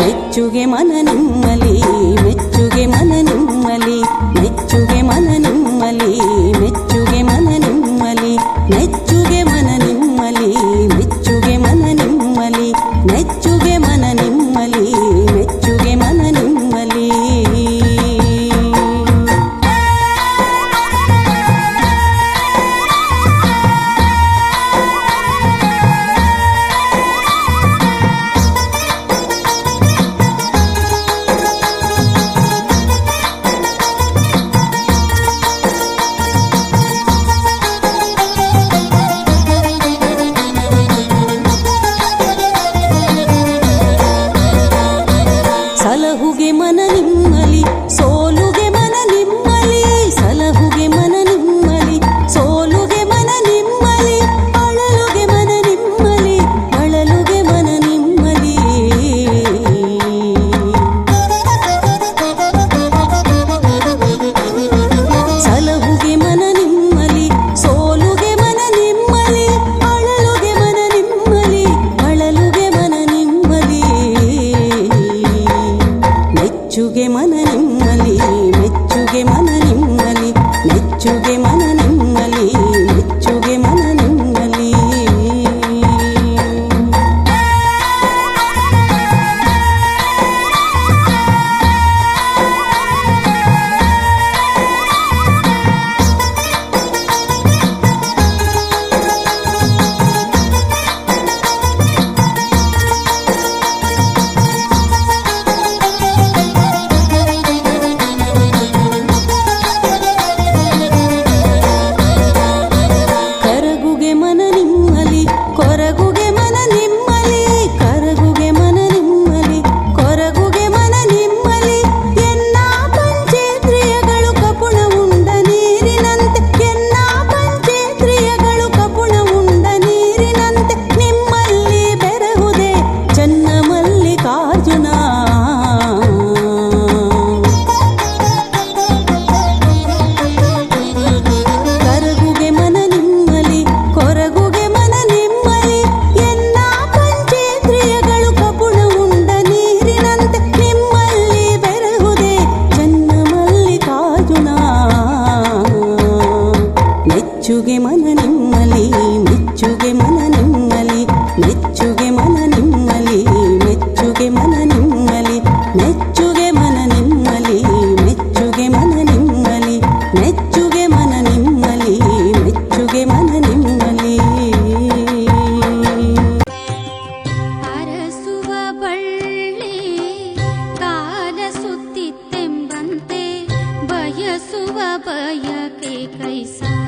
ಮೆಚ್ಚುಗೆ ಮನ ನಿಮ್ಮಲಿ ಮೆಚ್ಚುಗೆ ಮನ ನಿಮ್ಮಲಿ ಮೆಚ್ಚುಗೆ ಮನ ನಿಮ್ಮಲಿ ಜುಗೆ ಮನನ भय के कैसा